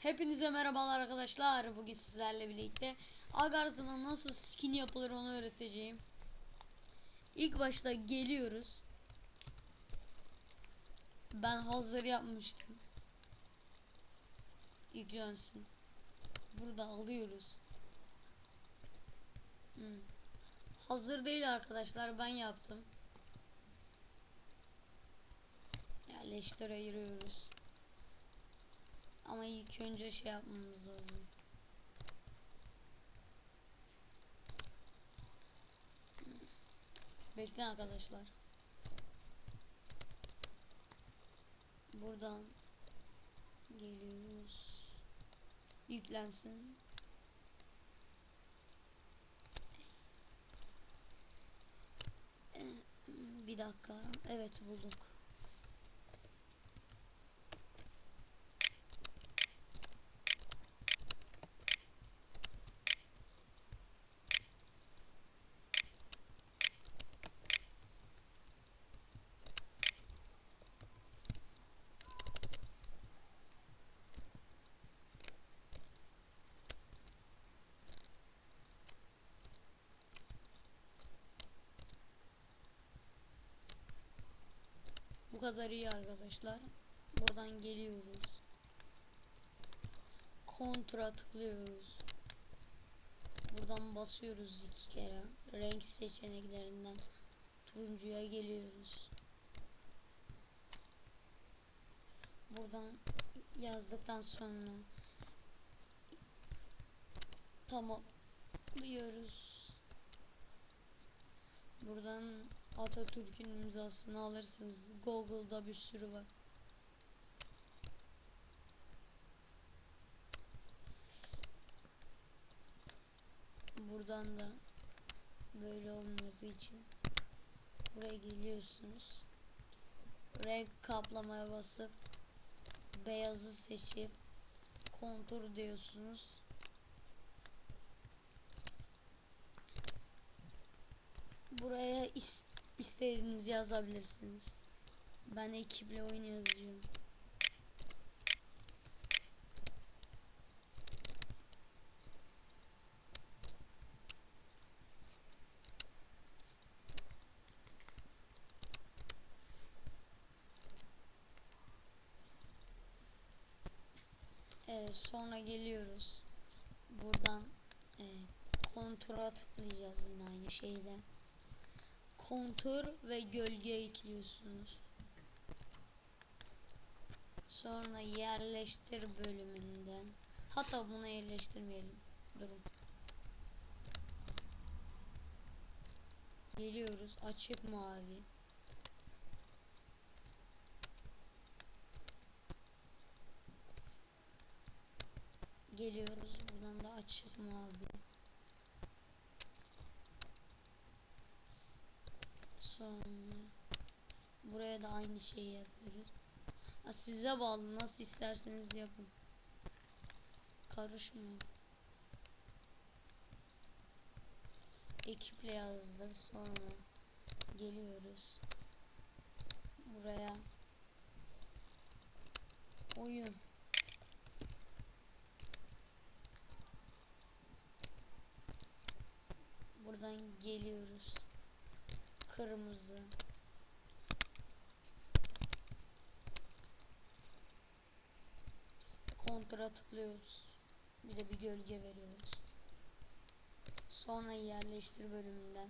Hepinize merhabalar arkadaşlar. Bugün sizlerle birlikte Agars'ın nasıl skin yapılır onu öğreteceğim. İlk başta geliyoruz. Ben hazır yapmıştım. Yüklensin. Burada alıyoruz. Hmm. Hazır değil arkadaşlar ben yaptım. Yerleştir ayırıyoruz. Ama ilk önce şey yapmamız lazım. Bekleyin arkadaşlar. Buradan geliyoruz. Yüklensin. Bir dakika. Evet bulduk. Bu kadar iyi arkadaşlar. Buradan geliyoruz. Kontra tıklıyoruz. Buradan basıyoruz iki kere. Renk seçeneklerinden turuncuya geliyoruz. Buradan yazdıktan sonra tamam diyoruz. Buradan Atatürk'ün imzasını alırsınız. Google'da bir sürü var. Buradan da böyle olmadığı için buraya geliyorsunuz. Renk kaplamaya basıp beyazı seçip kontur diyorsunuz. Buraya is istediğinizi yazabilirsiniz. Ben ekiple oyun yazıyorum. Evet sonra geliyoruz. Buradan e, kontura tıklayacağız yine aynı şeyde kontur ve gölge ekliyorsunuz. Sonra yerleştir bölümünden. Hatta buna yerleştirmeyelim. Durun. Geliyoruz. Açık mavi. Geliyoruz. Buradan da açık mavi. Sonra buraya da aynı şeyi yapıyoruz. Ha, size bağlı nasıl isterseniz yapın. Karışmayın. Ekiple yazdık sonra geliyoruz. Buraya oyun Buradan geliyoruz kırmızı. Kontra tıklıyoruz. Bir de bir gölge veriyoruz. Sonra yerleştir bölümünden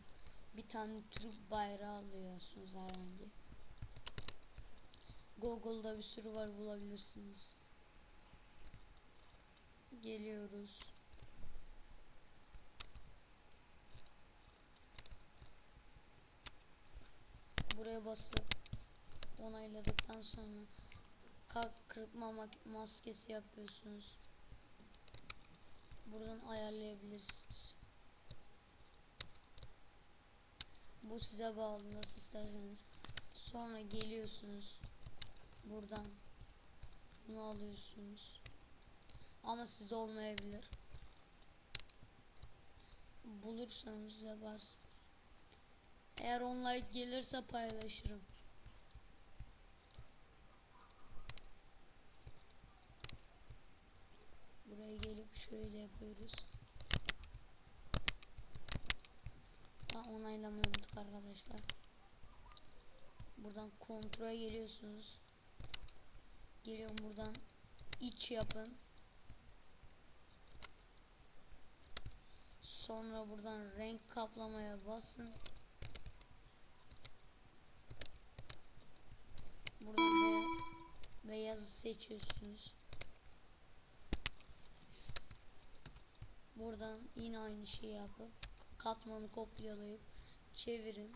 bir tane Türk bayrağı alıyorsunuz herhangi. Google'da bir sürü var bulabilirsiniz. Geliyoruz buraya basıp onayladıktan sonra kalp kırpma maskesi yapıyorsunuz. Buradan ayarlayabilirsiniz. Bu size bağlı nasıl isterseniz. Sonra geliyorsunuz. Buradan bunu alıyorsunuz. Ama sizde olmayabilir. Bulursanız yaparsınız. Eğer 10 like gelirse paylaşırım. şöyle yapıyoruz. Ha, onaylamayı unuttuk arkadaşlar. Buradan kontrole geliyorsunuz. Geliyorum buradan iç yapın. Sonra buradan renk kaplamaya basın. Seçiyorsunuz. Buradan yine aynı şeyi yapıp katmanı kopyalayıp çevirin.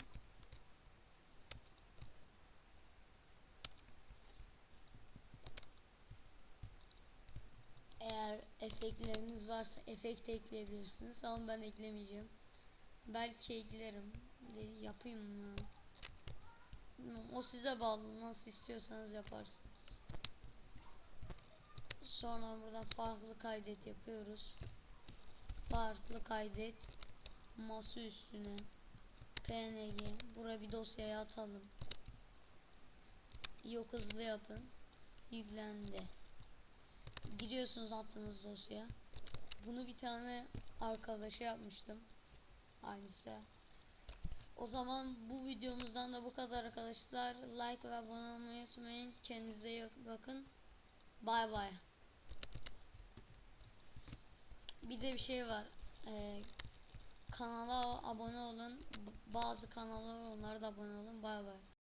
Eğer efektleriniz varsa efekt ekleyebilirsiniz ama ben eklemeyeceğim. Belki eklerim. De yapayım mı? O size bağlı. Nasıl istiyorsanız yaparsınız. Sonra buradan farklı kaydet yapıyoruz. Farklı kaydet. Masa üstüne. PNG. Buraya bir dosyaya atalım. Yok hızlı yapın. Yüklendi. Giriyorsunuz attığınız dosyaya. Bunu bir tane arkadaşa yapmıştım. Aynısı. O zaman bu videomuzdan da bu kadar arkadaşlar. Like ve abone olmayı unutmayın. Kendinize iyi bakın. Bay bay. Bir de bir şey var. Ee, kanala abone olun. Bazı kanallar var, onlara da abone olun. Bay bay.